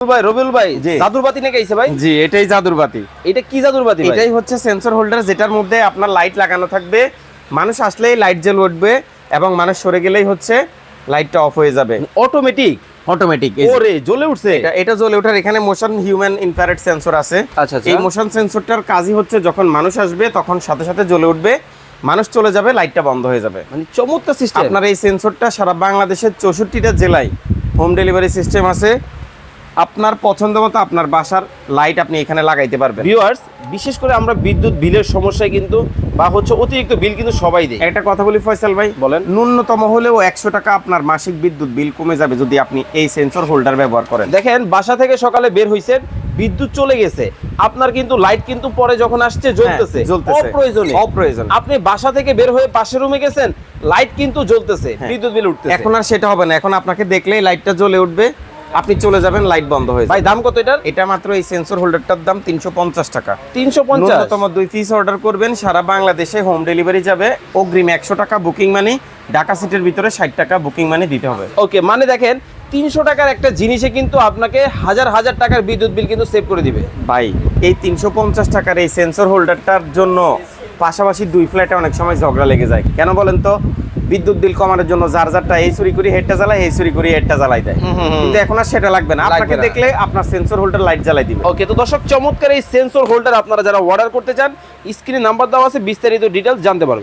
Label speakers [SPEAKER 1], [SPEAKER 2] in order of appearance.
[SPEAKER 1] ভাই রবিউল ভাই
[SPEAKER 2] জি।
[SPEAKER 1] নাকি আইছে ভাই?
[SPEAKER 2] জি এটাই জাদুর
[SPEAKER 1] এটা কি জাদুর
[SPEAKER 2] এটাই হচ্ছে সেন্সর হোল্ডার যেটার মধ্যে আপনার লাইট লাগানো থাকবে। মানুষ আসলেই লাইট জ্বেল উঠবে এবং মানুষ সরে গেলেই হচ্ছে লাইটটা অফ হয়ে যাবে।
[SPEAKER 1] অটোমেটিক
[SPEAKER 2] অটোমেটিক
[SPEAKER 1] ওরে জ্বলে উঠছে।
[SPEAKER 2] এটা এটা জ্বলে ওঠার এখানে মোশন হিউম্যান ইনফ্রারেড সেন্সর আছে।
[SPEAKER 1] আচ্ছা, আচ্ছা।
[SPEAKER 2] এই মোশন সেন্সরটার কাজই হচ্ছে যখন মানুষ আসবে তখন সাথে সাথে জ্বলে উঠবে মানুষ চলে যাবে লাইটটা বন্ধ হয়ে যাবে।
[SPEAKER 1] মানে চমৎকার সিস্টেম
[SPEAKER 2] আপনার এই সেন্সরটা সারা বাংলাদেশের চৌষট্টিটা জেলায় হোম ডেলিভারি সিস্টেম আছে। আপনার পছন্দ মতো আপনার বাসার লাইট আপনি এখানে লাগাইতে পারবেন।
[SPEAKER 1] ভিউয়ার্স বিশেষ করে আমরা বিদ্যুৎ বিলের সমস্যায় কিন্তু বা হচ্ছে অতিরিক্ত বিল কিন্তু সবাই দেয়।
[SPEAKER 2] একটা কথা বলি ফয়সাল ভাই
[SPEAKER 1] বলেন।
[SPEAKER 2] ন্যূনতম হলেও একশো টাকা আপনার মাসিক বিদ্যুৎ বিল কমে যাবে যদি আপনি এই সেন্সর হোল্ডার ব্যবহার করেন।
[SPEAKER 1] দেখেন বাসা থেকে সকালে বের হইছেন বিদ্যুৎ চলে গেছে। আপনার কিন্তু লাইট কিন্তু পরে যখন আসছে জ্বলতেছে
[SPEAKER 2] হ্যাঁ, জ্বলতেছে।
[SPEAKER 1] অপ্রয়োজনে
[SPEAKER 2] অপ্রয়োজন।
[SPEAKER 1] আপনি বাসা থেকে বের হয়ে পাশের রুমে গেছেন লাইট কিন্তু জ্বলতেছে
[SPEAKER 2] হ্যাঁ।
[SPEAKER 1] বিদ্যুৎ বিল উঠতেছে।
[SPEAKER 2] এখন আর সেটা হবে না। এখন আপনাকে দেখলেই লাইটটা জ্বলে উঠবে। আপনি চলে যাবেন লাইট বন্ধ হয়ে
[SPEAKER 1] ভাই দাম কত এটার?
[SPEAKER 2] এটা মাত্র এই সেন্সর হোল্ডারটার দাম তিনশো পঞ্চাশ টাকা।
[SPEAKER 1] তিনশো পঞ্চাশ?
[SPEAKER 2] দুই পিস অর্ডার করবেন সারা বাংলাদেশে হোম ডেলিভারি যাবে। অগ্রিম একশো টাকা বুকিং মানি ঢাকা সিটির ভিতরে ষাট টাকা বুকিং মানি দিতে হবে।
[SPEAKER 1] ওকে মানে দেখেন তিনশো টাকার একটা জিনিসে কিন্তু আপনাকে হাজার হাজার টাকার বিদ্যুৎ বিল কিন্তু সেভ করে দিবে।
[SPEAKER 2] ভাই এই তিনশো পঞ্চাশ টাকার এই সেন্সর হোল্ডারটার জন্য পাশাপাশি দুই ফ্ল্যাটে অনেক সময় ঝগড়া লেগে যায়। কেন বলেন তো? বিদ্যুৎ বিল কমানোর জন্য যার যারটা এই চুরি করি হেডটা জ্বালায় এই চুরি করি হেডটা জ্বালাই দেয়। কিন্তু এখন আর সেটা লাগবে না। আপনাকে দেখলে আপনার সেন্সর হোল্ডার লাইট জ্বালাই দিবে।
[SPEAKER 1] ওকে তো দর্শক চমৎকার এই সেন্সর হোল্ডার আপনারা যারা অর্ডার করতে চান স্ক্রিনে নাম্বার দেওয়া আছে বিস্তারিত ডিটেলস জানতে পারবেন।